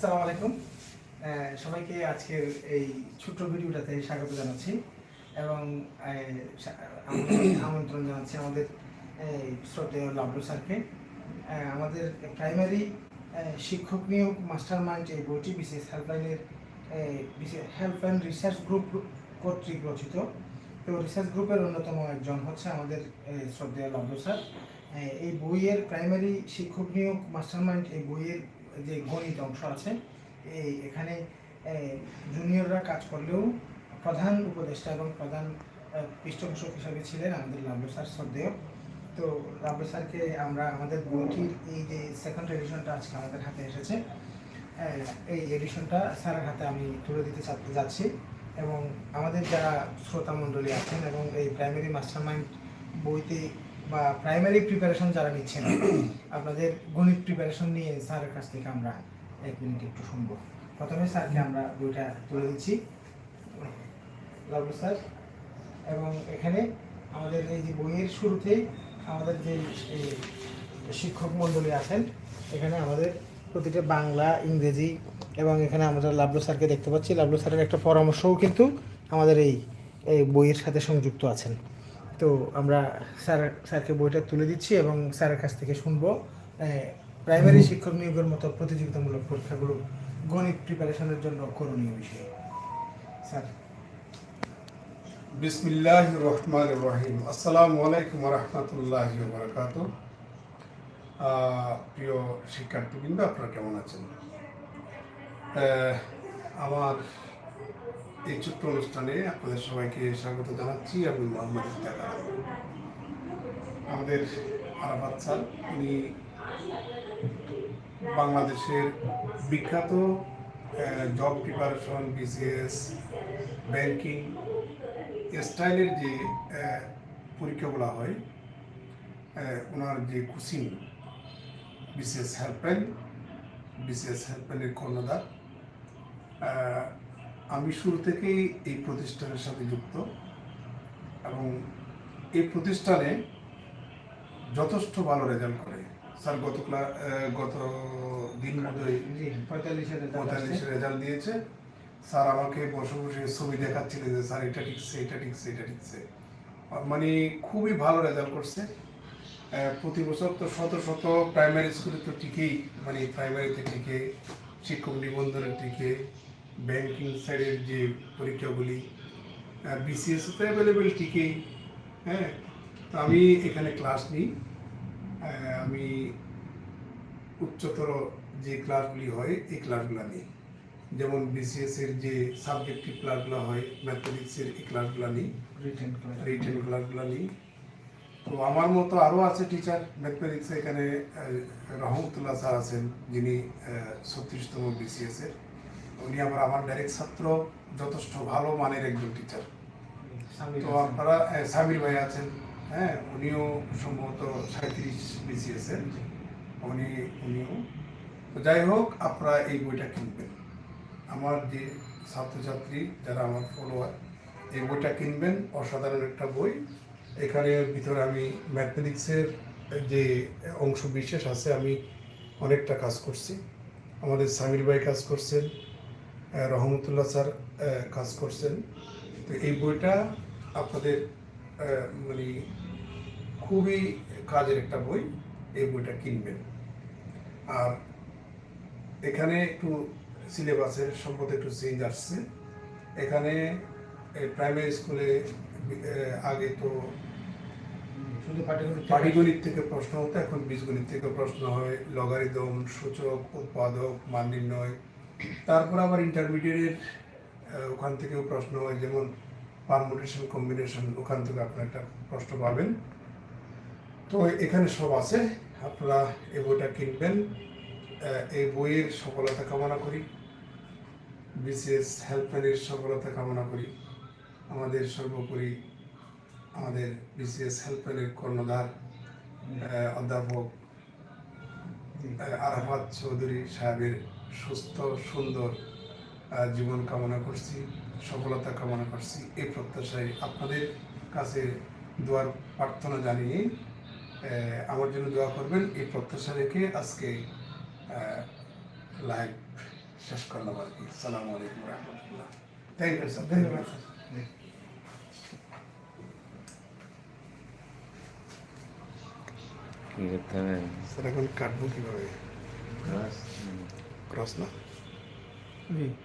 আসসালামু আলাইকুম। সবাইকে আজকের এই ছোট্ট ভিডিওটাতে স্বাগত জানাচ্ছি এবং আমন্ত্রণ- জানাচ্ছি আমাদের শ্রদ্ধেয় লাভলু স্যারকে। আমাদের প্রাইমারি শিক্ষক নিয়োগ মাস্টার মাইন্ড এই বইটি বিশেষ হেল্পলাইনের বিশেষ হেল্পলাইন রিসার্চ গ্রুপ কর্তৃক রচিত। তো রিসার্চ গ্রুপের অন্যতম একজন হচ্ছে আমাদের শ্রদ্ধেয় লাভলু স্যার। এই বইয়ের প্রাইমারি শিক্ষক নিয়োগ মাস্টার মাইন্ড এই বইয়ের যে গণিত অংশ আছে, এই এখানে জুনিয়ররা কাজ করলেও প্রধান উপদেষ্টা এবং প্রধান পৃষ্ঠপোষক হিসাবে ছিলেন আমাদের লাভলু স্যার শ্রদ্ধেয়। তো লাভলু স্যারকে আমরা, আমাদের বইটির এই যে সেকেন্ড এডিশনটা আজকে আমাদের হাতে এসেছে এই এডিশনটা স্যারের হাতে আমি তুলে দিতে যাচ্ছি এবং আমাদের যারা শ্রোতা মণ্ডলী আছেন এবং এই প্রাইমারি মাস্টার মাইন্ড বইতে বা প্রাইমারি প্রিপারেশন যারা নিচ্ছেন, আপনাদের গণিত প্রিপারেশন নিয়ে স্যারের কাছ থেকে আমরা এক মিনিট একটু শুনব। প্রথমে স্যারকে আমরা বইটা তুলে দিচ্ছি। লাভলু স্যার এবং এখানে আমাদের এই যে বইয়ের শুরুতেই আমাদের যে শিক্ষক মণ্ডলী আছেন, এখানে আমাদের প্রতিটা বাংলা, ইংরেজি এবং এখানে আমরা লাভলু স্যারকে দেখতে পাচ্ছি। লাভলু স্যারের একটা পরামর্শও কিন্তু আমাদের এই এই বইয়ের সাথে সংযুক্ত আছেন। তো আমরা স্যার স্যারকে বইটা তুলে দিচ্ছি এবং স্যারের কাছ থেকে শুনব। প্রাইমারি শিক্ষক নিয়োগের মতো প্রতিযোগিতামূলক পরীক্ষাগুলো গণিত প্রিপারেশনের জন্য করণীয় বিষয়। স্যার। বিসমিল্লাহ রহমান রহিম। আসসালামু আলাইকুম রহমতুল্লাহ বারকাত প্রিয় শিক্ষার্থীবৃন্দ আপনারা কেমন আছেন? আহ, আমার এই ছোট্ট অনুষ্ঠানে আপনাদের সবাইকে স্বাগত জানাচ্ছি আমি মোহাম্মদ ইফতার আমাদের আরাফাত স্যার উনি বাংলাদেশের বিখ্যাত জব প্রিপারেশন বিসিএস ব্যাংকিং স্টাইলের যে পরীক্ষাগুলো হয় ওনার যে কোচিং বিশেষ হেল্পলাইন বিশেষ হেল্পলাইনের কর্ণধার আহ, আমি শুরু থেকেই এই প্রতিষ্ঠানের সাথে যুক্ত এবং এই প্রতিষ্ঠানে যথেষ্ট ভালো রেজাল্ট করে। স্যার গত ক্লা গত দিন মতোই পঁয়তাল্লিশে রেজাল্ট দিয়েছে। স্যার আমাকে বসে বসে ছবি দেখাচ্ছিলেন যে স্যার এটা ঠিকছে এটা ঠিকছে এটা ঠিকছে। মানে খুবই ভালো রেজাল্ট করছে। প্রতি বছর তো শত শত প্রাইমারি স্কুলে তো টিকেই মানে প্রাইমারিতে টিকে শিক্ষক নিবন্ধনের টিকে ব্যাংকিং সাইডের যে পরীক্ষাগুলি বিসিএস তো অ্যাভেলেবেল ঠিকই হ্যাঁ? তো আমি এখানে ক্লাস নিই। আমি উচ্চতর যে ক্লাসগুলি হয় এই ক্লাসগুলো নিই। যেমন বিসিএস এর যে সাবজেক্টিভ ক্লাসগুলো হয় ম্যাথমেটিক্সের এই ক্লাসগুলো নিই। রিটেন ক্লাস রিটেন ক্লাসগুলো নিই। তো আমার মতো আরও আছে টিচার ম্যাথমেটিক্স এখানে রহমতুল্লাহ স্যার আছেন যিনি ছত্রিশতম বিসিএস এর। উনি আমার আমার ডাইরেক্ট ছাত্র যথেষ্ট ভালো মানের একজন টিচার তো আপনারা সামির ভাই আছেন হ্যাঁ উনিও সম্ভবত সাঁত্রিশ বিসিএস এর। উনি উনিও। তো যাই হোক আপনারা এই বইটা কিনবেন। আমার যে ছাত্রছাত্রী যারা আমার ফলোয়ার এই বইটা কিনবেন অসাধারণ একটা বই। এখানে ভিতরে আমি ম্যাথমেটিক্সের যে অংশ বিশেষ আছে আমি অনেকটা কাজ করছি। আমাদের সামির ভাই কাজ করছেন রহমতুল্লাহ স্যার কাজ করছেন। তো এই বইটা আপনাদের মানে খুবই কাজের একটা বই এই বইটা কিনবেন। আর এখানে একটু সিলেবাসের সম্পর্কে একটু চেঞ্জ আসছে। এখানে প্রাইমারি স্কুলে আগে তো শুধু পাটিগণিত পাটিগণিত থেকে প্রশ্ন হতো এখন বীজগণিত থেকে প্রশ্ন হয়। লগারিদম সূচক উৎপাদক মান নির্ণয় তারপর আবার ইন্টারমিডিয়েটের ওখান থেকেও প্রশ্ন হয়, যেমন পারমুটেশন কম্বিনেশন ওখান থেকে আপনারা একটা প্রশ্ন পাবেন। তো এখানে সব আছে, আপনারা এই বইটা কিনবেন এই বইয়ের সফলতা কামনা করি বিশেষ হেল্পলাইনের সফলতা কামনা করি, আমাদের সর্বোপরি আমাদের বিসিএস হেল্পলাইনের কর্ণধার অধ্যাপক আরাফাত চৌধুরী সাহেবের সুস্থ সুন্দর জীবন কামনা করছি সফলতা কামনা করছি। এই প্রত্যাশায় আপনাদের কাছে দোয়ার প্রার্থনা জানিয়ে আমার জন্য দোয়া করবেন। এই প্রত্যাশা রেখে আজকে লাইভ শেষ করলাম আর কি। সালাম আলাইকুম রহমতুল্লাহ। থ্যাংক ইউ স্যার ধন্যবাদ স্যার জি। কি করতে হবে? স্যার এখন কাটবো কীভাবে? Красно. Красно. Вий.